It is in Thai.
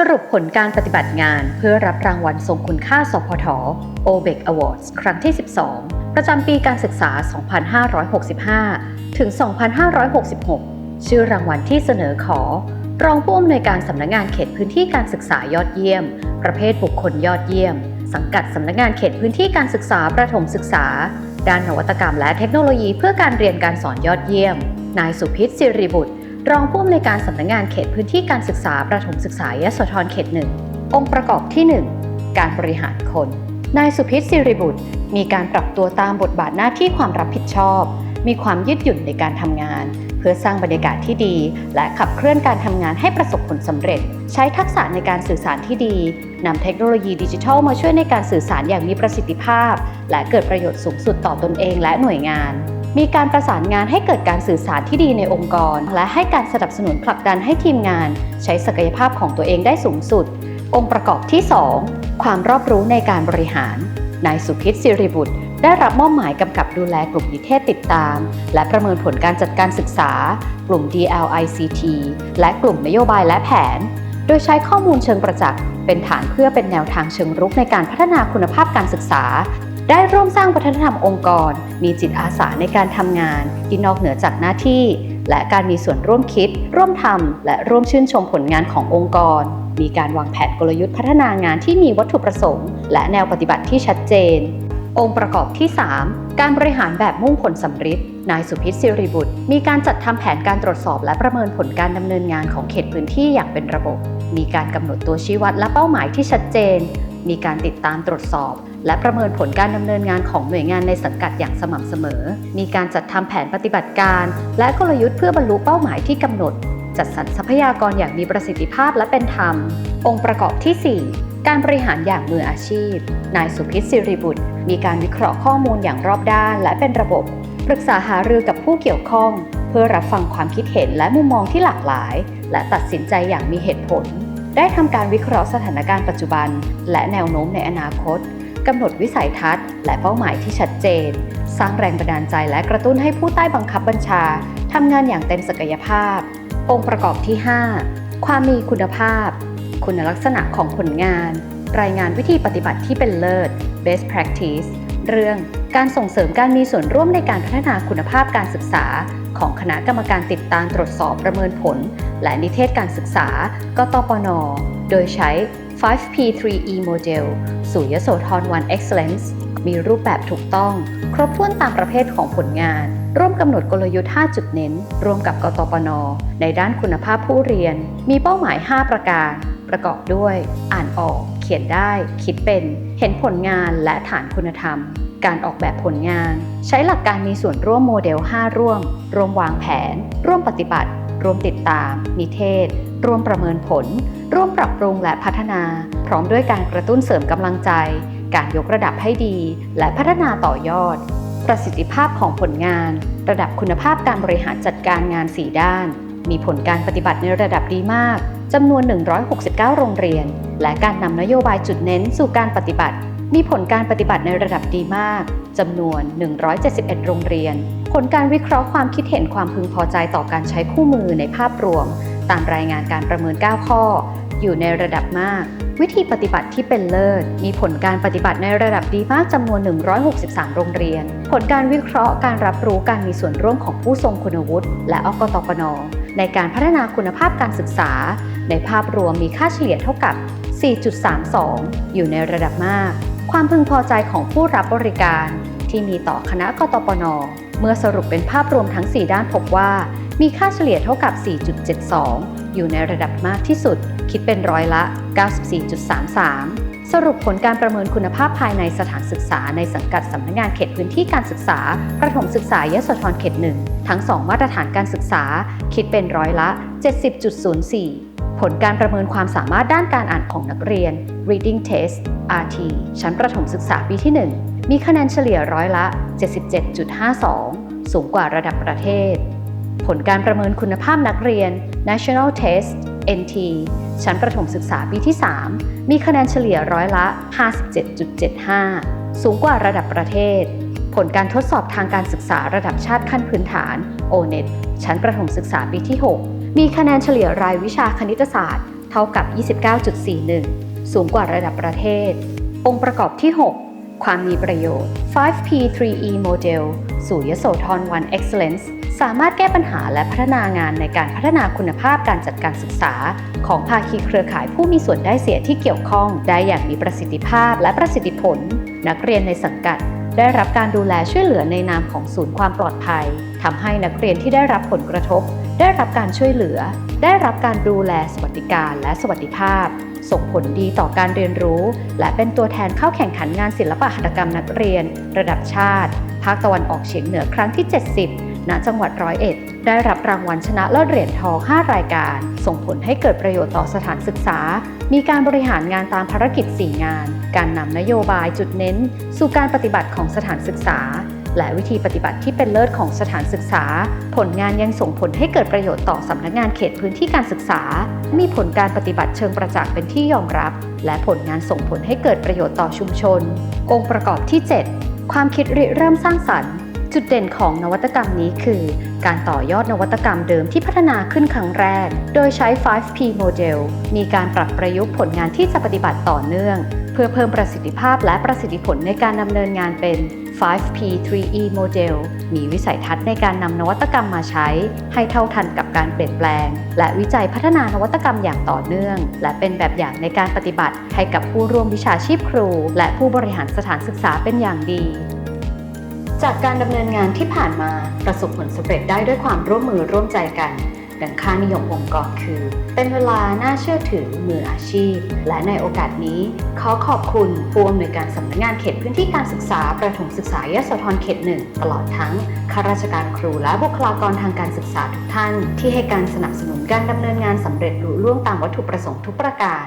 สรุปผลการปฏิบัติงานเพื่อรับรางวัลทรงคุณค่าสพท OBEC Awards ครั้งที่ 12 ประจำปีการศึกษา 2565 ถึง 2566 ชื่อรางวัลที่เสนอขอ รองผู้อำนวยการสำนักงงานเขตพื้นที่การศึกษายอดเยี่ยม ประเภทบุคคลยอดเยี่ยม สังกัดสำนักงานเขตพื้นที่การศึกษาประถมศึกษา ด้านนวัตกรรมและเทคโนโลยีเพื่อการเรียนการสอนยอดเยี่ยม นายสุพิษศิริบุตร รองผู้อำนวยการสำนักงานเขตพื้นที่การศึกษาประถมศึกษายโสธรเขตหนึ่งองค์ประกอบที่ 1 การบริหารคน นายสุพิษศิริบุตร มีการปรับตัวตามบทบาทหน้าที่ความรับผิดชอบ มีความยืดหยุ่นในการทำงาน เพื่อสร้างบรรยากาศที่ดี และขับเคลื่อนการทำงานให้ประสบผลสำเร็จ ใช้ทักษะในการสื่อสารที่ดีนำเทคโนโลยีดิจิทัลมาช่วยในการสื่อสารอย่างมีประสิทธิภาพ และเกิดประโยชน์สูงสุดต่อตนเองและหน่วยงาน มีการประสานงานให้เกิดการสื่อสารที่ดีในองค์กร และให้การสนับสนุนผลักดันให้ทีมงาน ใช้ศักยภาพของตัวเองได้สูงสุด องค์ประกอบที่ 2 ความรอบรู้ในการบริหาร นายสุพิษศิริบุตร ได้รับมอบหมายกำกับดูแลกลุ่มนิเทศติดตาม และประเมินผลการจัดการศึกษา กลุ่ม DLICT และกลุ่มนโยบายและแผน โดยใช้ข้อมูลเชิงประจักษ์เป็นฐานเพื่อเป็นแนวทางเชิงรุกในการพัฒนาคุณภาพการศึกษา ได้ร่วมสร้างวัฒนธรรมองค์กร มีจิตอาสาในการทำงานที่นอกเหนือจากหน้าที่ และการมีส่วนร่วมคิด ร่วมทำและร่วมชื่นชมผลงานขององค์กร มีการวางแผนกลยุทธ์พัฒนางานที่มีวัตถุประสงค์ และแนวปฏิบัติที่ชัดเจน องค์ประกอบที่ 3 การบริหารแบบมุ่งผลสำฤทธิ์นายสุพิษศิริบุตร มีการจัดทำแผนการตรวจสอบและประเมินผลการดำเนินงานของเขตพื้นที่อย่างเป็นระบบ มีการกำหนดตัวชี้วัดและเป้าหมายที่ชัดเจน มีการติดตามตรวจสอบ และประเมินผลการดำเนินงานของหน่วยงานในสังกัดอย่างสม่ำเสมอ มีการจัดทำแผนปฏิบัติการ และกลยุทธ์เพื่อบรรลุเป้าหมายที่กำหนด จัดสรรทรัพยากรอย่างมีประสิทธิภาพและเป็นธรรม องค์ประกอบที่ 4การบริหารอย่างมืออาชีพ นายสุพิษศิริบุตร มีการวิเคราะห์ข้อมูลอย่างรอบด้านและเป็นระบบ ปรึกษาหารือกับผู้เกี่ยวข้อง เพื่อรับฟังความคิดเห็นและมุมมองที่หลากหลาย และตัดสินใจอย่างมีเหตุผล ได้ทำการวิเคราะห์สถานการณ์ปัจจุบัน และแนวโน้มในอนาคต กำหนดวิสัยทัศน์ และเป้าหมายที่ชัดเจน สร้างแรงบันดาลใจและกระตุ้นให้ผู้ใต้บังคับบัญชาทำงานอย่างเต็มศักยภาพ องค์ประกอบที่ 5 ความมีคุณภาพ คุณลักษณะของผลงาน รายงานวิธีปฏิบัติที่เป็นเลิศ best practice เรื่องการส่งเสริมการมีส่วนร่วมในการพัฒนาคุณภาพการศึกษา ของคณะกรรมการติดตามตรวจสอบประเมินผล และนิเทศการศึกษากตปน โดยใช้ 5P3E Model สู่ยโสธร One Excellence มีรูปแบบถูกต้อง ครบถ้วนตามประเภทของผลงาน ร่วมกำหนดกลยุทธ์ 5 จุดเน้น ร่วมกับกตปน ในด้านคุณภาพผู้เรียน มีเป้าหมาย 5 ประการ ประกอบด้วย อ่านออก เขียนได้ คิดเป็น เห็นผลงานและฐานคุณธรรม การออกแบบผลงาน ใช้หลักการมีส่วนร่วมโมเดล 5 ร่วม ร่วมวางแผน ร่วมปฏิบัติ ร่วมติดตาม นิเทศร่วมประเมินผล ร่วมปรับปรุงและพัฒนา พร้อมด้วยการกระตุ้นเสริมกำลังใจ การยกระดับให้ดี และพัฒนาต่อยอด ประสิทธิภาพของผลงาน ระดับคุณภาพการบริหารจัดการงาน 4 ด้าน มีผลการปฏิบัติในระดับดีมากจำนวน 169 โรงเรียน และการนำนโยบายจุดเน้นสู่การปฏิบัติ มีผลการปฏิบัติในระดับดีมากจำนวน 171 โรงเรียน ผลการวิเคราะห์ความคิดเห็นความพึงพอใจต่อการใช้คู่มือในภาพรวม ตามรายงานการประเมิน 9 ข้อ อยู่ในระดับมาก วิธีปฏิบัติที่เป็นเลิศ มีผลการปฏิบัติในระดับดีมากจำนวน 163 โรงเรียน ผลการวิเคราะห์การรับรู้การมีส่วนร่วมของผู้ทรงคุณวุฒิ และอกตปนในการพัฒนาคุณภาพการศึกษา ในภาพรวมมีค่าเฉลี่ยเท่ากับ 4.32 อยู่ในระดับมาก ความพึงพอใจของผู้รับบริการ ที่มีต่อคณะกตปน เมื่อสรุปเป็นภาพรวมทั้ง 4 ด้านพบว่า มีค่าเฉลี่ยเท่ากับ 4.72 อยู่ในระดับมากที่สุด คิดเป็นร้อยละ 94.33 สรุปผลการประเมินคุณภาพภายในสถานศึกษาในสังกัดสำนักงานเขตพื้นที่การศึกษา ประถมศึกษายโสธรเขตหนึ่งทั้ง 2 มาตรฐานการศึกษา คิดเป็นร้อยละ 70.04 ผลการประเมินความสามารถด้านการอ่านของนักเรียน reading test RT ชั้นประถมศึกษาปีที่ 1 มีคะแนนเฉลี่ยร้อยละ 77.52 สูงกว่าระดับประเทศ ผลการประเมินคุณภาพนักเรียน National Test NT ชั้นประถมศึกษาปีที่ 3 มีคะแนนเฉลี่ยร้อยละ 57.75 สูงกว่าระดับประเทศ ผลการทดสอบทางการศึกษาระดับชาติขั้นพื้นฐาน ONET ชั้นประถมศึกษาปีที่ 6 มีคะแนนเฉลี่ยรายวิชาคณิตศาสตร์ทท่ากับ 29.41 สูงกว่าระดับประเทศ องค์ประกอบที่ 6ความมีประโยชน์ 5P 3E Model สู่ยโสธร One Excellence สามารถแก้ปัญหาและพัฒนางานในการพัฒนาคุณภาพการจัดการศึกษา ของภาคีเครือข่ายผู้มีส่วนได้เสียที่เกี่ยวข้องได้อย่างมีประสิทธิภาพและประสิทธิผล นักเรียนในสังกัด ได้รับการดูแลช่วยเหลือในนามของศูนย์ความปลอดภัยทำให้นักเรียนที่ได้รับผลกระทบ ได้รับการช่วยเหลือ ได้รับการดูแลสวัสดิการและสวัสดิภาพ ส่งผลดีต่อการเรียนรู้ และเป็นตัวแทนเข้าแข่งขันงานศิลปะหัตถกรรมนักเรียน ระดับชาติ ภาคตะวันออกเฉียงเหนือครั้งที่ 70 ณจังหวัดร้อยเอ็ด ได้รับรางวัลชนะเลิศเหรียญทอง 5 รายการ ส่งผลให้เกิดประโยชน์ต่อสถานศึกษา มีการบริหารงานตามภารกิจ 4 งาน การนำนโยบายจุดเน้น สู่การปฏิบัติของสถานศึกษา และวิธีปฏิบัติที่เป็นเลิศของสถานศึกษา ผลงานยังส่งผลให้เกิดประโยชน์ต่อสำนักงานเขตพื้นที่การศึกษา มีผลการปฏิบัติเชิงประจักษ์เป็นที่ยอมรับ และผลงานส่งผลให้เกิดประโยชน์ต่อชุมชน องค์ประกอบที่ 7 ความคิดริเริ่มสร้างสรรค์ จุดเด่นของนวัตกรรมนี้คือ การต่อยอดนวัตกรรมเดิมที่พัฒนาขึ้นครั้งแรก โดยใช้ 5P Model มีการปรับประยุกต์ผลงานที่จะปฏิบัติต่อเนื่อง เพื่อเพิ่มประสิทธิภาพและประสิทธิผลในการดำเนินงานเป็น 5P 3E Model มีวิสัยทัศน์ในการนำนวัตกรรมมาใช้ ให้เท่าทันกับการเปลี่ยนแปลง และวิจัยพัฒนานวัตกรรมอย่างต่อเนื่อง และเป็นแบบอย่างในการปฏิบัติให้กับผู้ร่วมวิชาชีพครู และผู้บริหารสถานศึกษาเป็นอย่างดี จากการดำเนินงานที่ผ่านมาประสบผลสำเร็จได้ด้วยความร่วมมือร่วมใจกัน ดังค่านิยมองค์กรคือ เป็นเวลาน่าเชื่อถือมืออาชีพ และในโอกาสนี้ ขอขอบคุณผู้อำนวยการสำนักงานเขตพื้นที่การศึกษา ประถมศึกษายโสธรเขตหนึ่งตลอดทั้งข้าราชการครูและบุคลากรทางการศึกษาทุกท่าน ที่ให้การสนับสนุนการดำเนินงานสำเร็จลุล่วงตามวัตถุประสงค์ทุกประการ